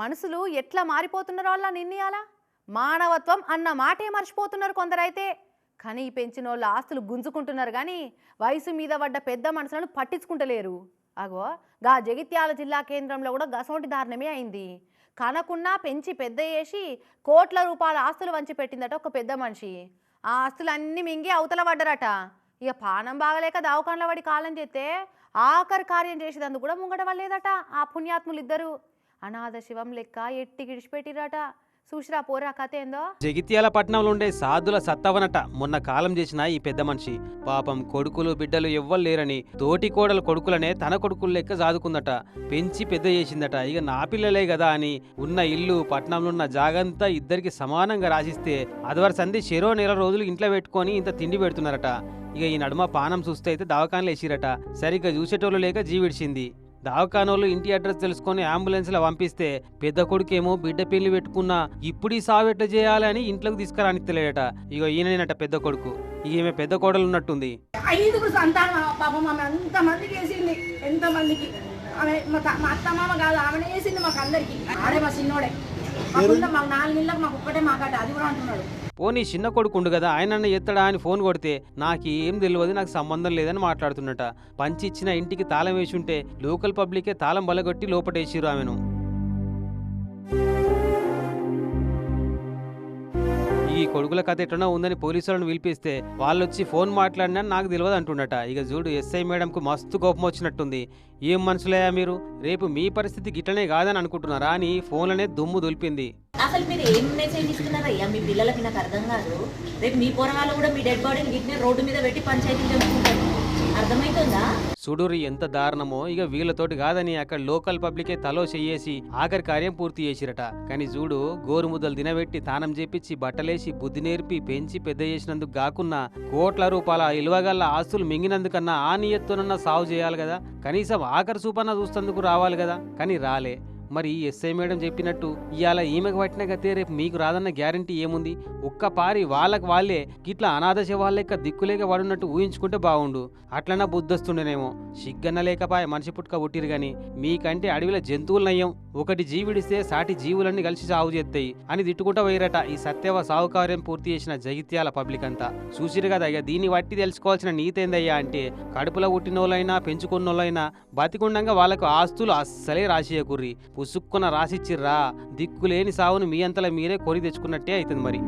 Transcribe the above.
మనసులు ఎట్లా మారిపోతున్నారో అలా నిర్ణయాలా? మానవత్వం అన్న మాటే మర్చిపోతున్నారు కొందరైతే. కానీ పెంచిన వాళ్ళ ఆస్తులు గుంజుకుంటున్నారు కానీ వయసు మీద పడ్డ పెద్ద మనుషులను పట్టించుకుంటలేరు. అగో గా జగిత్యాల జిల్లా కేంద్రంలో కూడా గసోంటి దారుణమే అయింది. కనకున్నా పెంచి పెద్ద చేసి కోట్ల రూపాయల ఆస్తులు వంచి పెట్టిందట ఒక పెద్ద మనిషి. ఆ ఆస్తులన్నీ మింగి అవతల పడ్డరట. ఇక పానం బాగలేక దావకాన్ల పడి కాలం చేస్తే ఆఖరి కార్యం చేసేదందుకు కూడా ముంగట వాళ్ళేదట ఆ పుణ్యాత్ములు ఇద్దరు అనాథ శివం లెక్క ఎట్టి గిడిచిపెట్టిరట చూసిరా పోరా కథ ఏందో జగిత్యాల పట్టణంలో ఉండే సాధుల సత్తవనట. మొన్న కాలం చేసిన ఈ పెద్ద మనిషి. పాపం కొడుకులు బిడ్డలు ఎవ్వరు లేరని తోటి కోడల కొడుకులనే తన కొడుకులు లెక్క సాదుకుందట. పెంచి పెద్ద చేసిందట. ఇక నా పిల్లలే కదా అని ఉన్న ఇల్లు పట్నంలో ఉన్న జాగంతా ఇద్దరికి సమానంగా రాసిస్తే అదివరి సంధి చెరో నెల రోజులు ఇంట్లో పెట్టుకొని ఇంత తిండి పెడుతున్నారట. ఇక ఈ నడుమ పానం చూస్తే అయితే దవాఖానలు వేసిరట. సరిగ్గా చూసేటోళ్ళు లేక జీవిడిచింది. దవాఖానోళ్ళు ఇంటి అడ్రస్ తెలుసుకొని అంబులెన్స్లో పంపిస్తే పెద్ద కొడుకేమో బిడ్డ పెళ్ళి పెట్టుకున్నా ఇప్పుడు ఈ సావు ఎట్లా చేయాలని ఇంట్లోకి తీసుకురానిత్తలేడట ఇక ఈయననేనట పెద్ద కొడుకు. ఈమె పెద్ద కోడలు ఉన్నట్టుంది. ఐదుగురు సంతానం పాపం ఆమె అంతమందికి వేసింది ఎంతమందికి ఆమె మా త- మా అత్త మామ కాదు ఆమెనే వేసింది మాకు అందరికి ఆడే మా చిన్నోడే. మాకు మాకు నాలుగు నెలలకు మాకు ఒక్కటే మాకట అది కూడా అంటున్నాడు. పోనీ చిన్న కొడుకుండు కదా ఆయన ఎత్తడా అని ఫోన్ కొడితే నాకు ఏం తెలియదు నాకు సంబంధం లేదని మాట్లాడుతున్నట. పంచి ఇచ్చిన ఇంటికి తాళం వేసి ఉంటే లోకల్ పబ్లికే తాళం బలగొట్టి లోపటేసిరు ఆమెను. ఈ కొడుకుల కథ ఎట్లనో ఉందని పోలీసులను పిలిపిస్తే వాళ్ళొచ్చి ఫోన్ మాట్లాడినా నాకు తెలియదు అంటుండట. ఇక చూడు ఎస్ఐ మేడంకు మస్తు కోపం వచ్చినట్టుంది ఏం మనుషులయ్యా మీరు? రేపు మీ పరిస్థితి గిట్లనే కాదని అనుకుంటున్నారా అని ఫోన్లనే దుమ్ము దులిపింది. అసలు మీరు ఏం మెసేజ్ ఇస్తున్నారు అయ్యా మీ పిల్లలకి నాకు అర్థం కాదు. రేపు మీ పోరగాళ్ళు కూడా మీ డెడ్ బాడీని గిట్నే రోడ్డు మీద పెట్టి పంచాయతీ చేసుకుంటారు అర్థమవుతుందా సుడూరి ఎంత దారుణమో. ఇక వీళ్ళతోటి కాదని అక్కడ లోకల్ పబ్లికే తలో చెయ్యేసి ఆఖరి కార్యం పూర్తి చేసిరట. కానీ చూడు గోరుముద్దలు దినబెట్టి తానం చేపించి బట్టలేసి బుద్ధి నేర్పి పెంచి పెద్ద చేసినందుకు కాకున్నా కోట్ల రూపాయల ఇలువగల్ల ఆస్తులు మింగినందుకన్నా ఆ నియత్తోనన్నా సాగు చేయాలి కదా. కనీసం ఆఖరి చూపన్నా చూస్తందుకు రావాలి కదా. కానీ రాలే. మరి ఎస్ఐ మేడం చెప్పినట్టు ఇవాళ ఈమెకు పట్టిన గతే రేపు మీకు రాదన్న గ్యారంటీ ఏముంది? ఒక్కపారి వాళ్ళకి వాళ్ళే గిట్లా అనాథ శవాల లెక్క దిక్కులేక వాడున్నట్టు ఊహించుకుంటే బాగుండు అట్లన్నా బుద్ధొస్తుండేనేమో. సిగ్గన్న లేకపాయ మనిషి పుట్టుక పుట్టిరు గాని మీకంటే అడవిలో జంతువులనయ్యం ఒకటి జీవిడిస్తే సాటి జీవులన్నీ కలిసి సాగు చేస్తాయి అని తిట్టుకుంటా పోయిరట ఈ సత్యవ సాహుకార్యం పూర్తి చేసిన జగిత్యాల పబ్లిక్ అంతా. చూసిరు కదా ఇక దీన్ని బట్టి తెలుసుకోవాల్సిన నీతి ఏందయ్యా అంటే కడుపులో పుట్టినోళ్ళైనా పెంచుకున్నోళ్ళైనా బతికుండంగా వాళ్ళకు ఆస్తులు అస్సలే రాసియకుర్రి ఉసుక్కున రాసిచ్చిర్రా దిక్కులేని సావును మీ అంతలా మీరే కొని తెచ్చుకున్నట్టే అవుతుంది మరి.